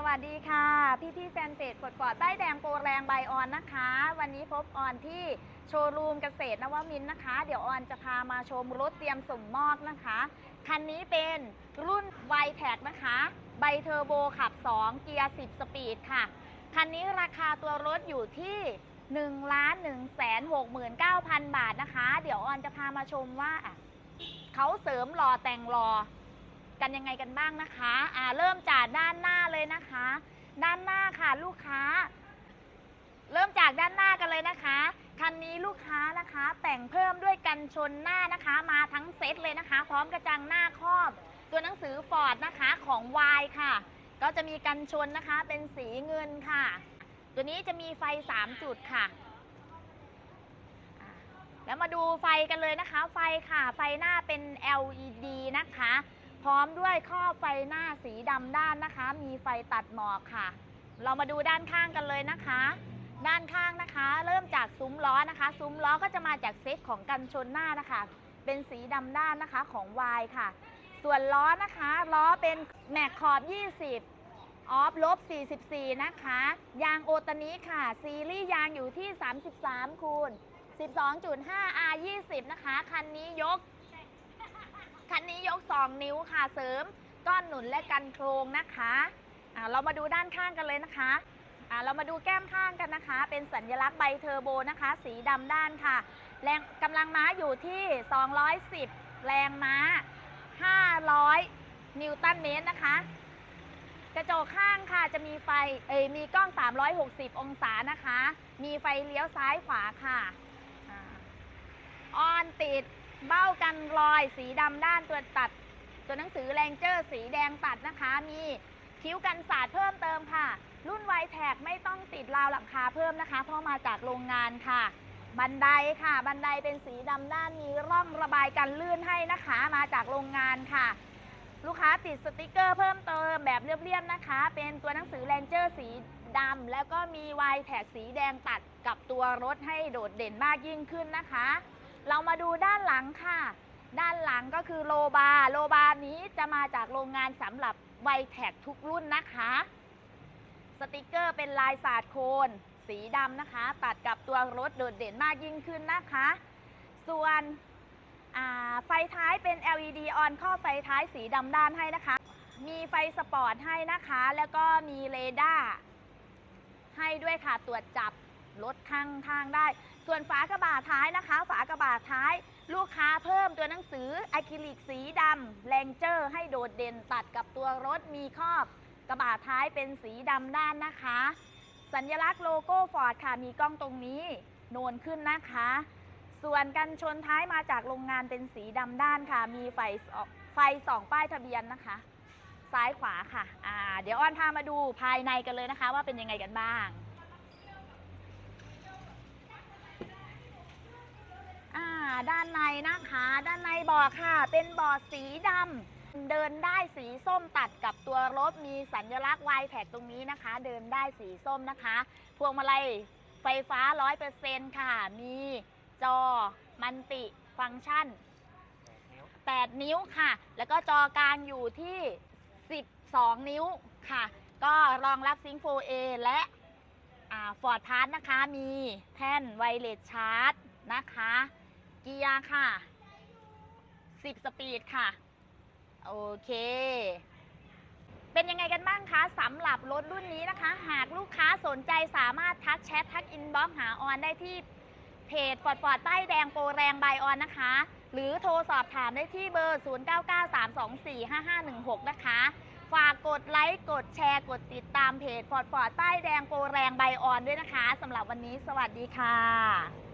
สวัสดีค่ะ พี่พี่แฟนเพจกดกอดใต้แดงโปรแรงใบออนนะคะ วันนี้พบออนที่โชว์รูมเกษตรนวมินทร์นะคะ เดี๋ยวออนจะพามาชมรถเตรียมส่งมอบนะคะ คันนี้เป็นรุ่น y t แท็นะคะ ใบเทอร์โบขับ 2 เกียร์ 10 สปีดค่ะ คันนี้ราคาตัวรถอยู่ที่1ล้าน1แสน69,000 บาทนะคะ เดี๋ยวออนจะพามาชมว่าเขาเสริมหล่อแต่งหล่อ กันยังไงกันบ้างนะคะอ่าเริ่มจากด้านหน้าเลยนะคะ ด้านหน้าค่ะลูกค้า เริ่มจากด้านหน้ากันเลยนะคะคันนี้ลูกค้านะคะ แต่งเพิ่มด้วยกันชนหน้านะคะ มาทั้งเซตเลยนะคะ พร้อมกระจังหน้าครอบ ตัวหนังสือฟอร์ดนะคะของ Y ค่ะ ก็จะมีกันชนนะคะเป็นสีเงินค่ะ ตัวนี้จะมีไฟ 3 จุดค่ะแล้วมาดูไฟกันเลยนะคะ ไฟค่ะ ไฟหน้าเป็น LED นะคะ พร้อมด้วยครอบไฟหน้าสีดำด้านนะคะ มีไฟตัดหมอกค่ะ เรามาดูด้านข้างกันเลยนะคะ ด้านข้างนะคะ เริ่มจากซุ้มล้อนะคะ ซุ้มล้อก็จะมาจากเซ็ตของกันชนหน้านะคะ เป็นสีดำด้านนะคะของ Y ค่ะ ส่วนล้อนะคะล้อเป็นแม็กขอบ 20ออฟลบ 44 นะคะ ยางโอตานิค่ะ ซีรีส์ยางอยู่ที่ 33 คูณ 12.5 R 20 นะคะ คันนี้ยก คันนี้ยก 2 นิ้วค่ะเสริม ก้อนหนุนและกันโครงนะคะเรามาดูด้านข้างกันเลยนะคะเรามาดูแก้มข้างกันนะคะ เป็นสัญลักษณ์ใบเทอร์โบนะคะ สีดำด้านค่ะ แรงกำลังม้าอยู่ที่ 210 แรงม้า 500 นิวตันเมตรนะคะ กระจกข้างค่ะจะมีไฟเอยมีกล้อง 360 องศานะคะ มีไฟเลี้ยวซ้ายขวาค่ะอาออนติด เบ้ากันรอยสีดำด้านตัวตัด ตัวหนังสือแรงเจอร์สีแดงตัดนะคะ มีคิ้วกันสาดเพิ่มเติมค่ะ รุ่นไวแท็กไม่ต้องติดราวหลังคาเพิ่มนะคะ เพราะมาจากโรงงานค่ะ บันไดค่ะ บันไดเป็นสีดำด้านมีร่องระบายกันลื่นให้นะคะ มาจากโรงงานค่ะ ลูกค้าติดสติกเกอร์เพิ่มเติมแบบเรียบๆนะคะ เป็นตัวหนังสือแรงเจอร์สีดำแล้วก็มีวายแท็กสีแดงตัดกับตัวรถให้โดดเด่นมากยิ่งขึ้นนะคะ เรามาดูด้านหลังค่ะ ด้านหลังก็คือโลบาร์โลบาร์นี้จะมาจากโรงงานสำหรับไวแท็กทุกรุ่นนะคะ สติกเกอร์เป็นลายสาดโคน สีดำนะคะ ตัดกับตัวรถโดดเด่นมากยิ่งขึ้นนะคะ ส่วนไฟท้ายเป็น LED ออนข้อไฟท้ายสีดำด้านให้นะคะ มีไฟสปอร์ตให้นะคะ แล้วก็มีเรดาร์ให้ด้วยค่ะตรวจจับ รถข้างทางได้ ส่วนฝากระบะท้ายนะคะ ฝากระบะท้ายลูกค้าเพิ่มตัวหนังสืออะคริลิกสีดำแรงเจอร์ ให้โดดเด่นตัดกับตัวรถมีครอบกระบะท้ายเป็นสีดำด้านนะคะ สัญลักษณ์โลโก้ฟอร์ดค่ะมีกล้องตรงนี้โนนขึ้นนะคะ ส่วนกันชนท้ายมาจากโรงงานเป็นสีดำด้านค่ะ มีไฟสองไฟสองป้ายทะเบียนนะคะ ซ้ายขวาค่ะเดี๋ยวอ้อนพามาดูภายในกันเลยนะคะ ว่าเป็นยังไงกันบ้าง อ่า ด้านในนะคะ ด้านในบาะค่ะ เป็นบาะสีดำเดินได้สีส้มตัดกับตัวรถมีสัญลักษณ์วายแท็กตรงนี้นะคะ เดินได้สีส้มนะคะ พวงมาลัยไฟฟ้า 100%ค่ะ มีจอมันติฟังก์ชัน 8 นิ้วค่ะ แล้วก็จอกลางอยู่ที่ 12 นิ้วค่ะ ก็รองรับซิงค์ 4A และฟอร์ดพาร์ทนะคะ มีแท่นไวเลสชาร์จนะคะ เกียร์ค่ะ 10 สปีดค่ะ โอเค เป็นยังไงกันบ้างคะสำหรับรถรุ่นนี้นะคะ หากลูกค้าสนใจสามารถทักแชททักอินบ็อกหาออนได้ที่เพจฟอร์ดฟอร์ดใต้แดงโปรแรงบายออนนะคะ หรือโทรสอบถามได้ที่เบอร์ 0993245516 นะคะ ฝากกดไลค์กดแชร์กดติดตามเพจฟอร์ดฟอร์ดใต้แดงโปรแรงบออนด้วยนะคะสำหรับวันนี้สวัสดีค่ะ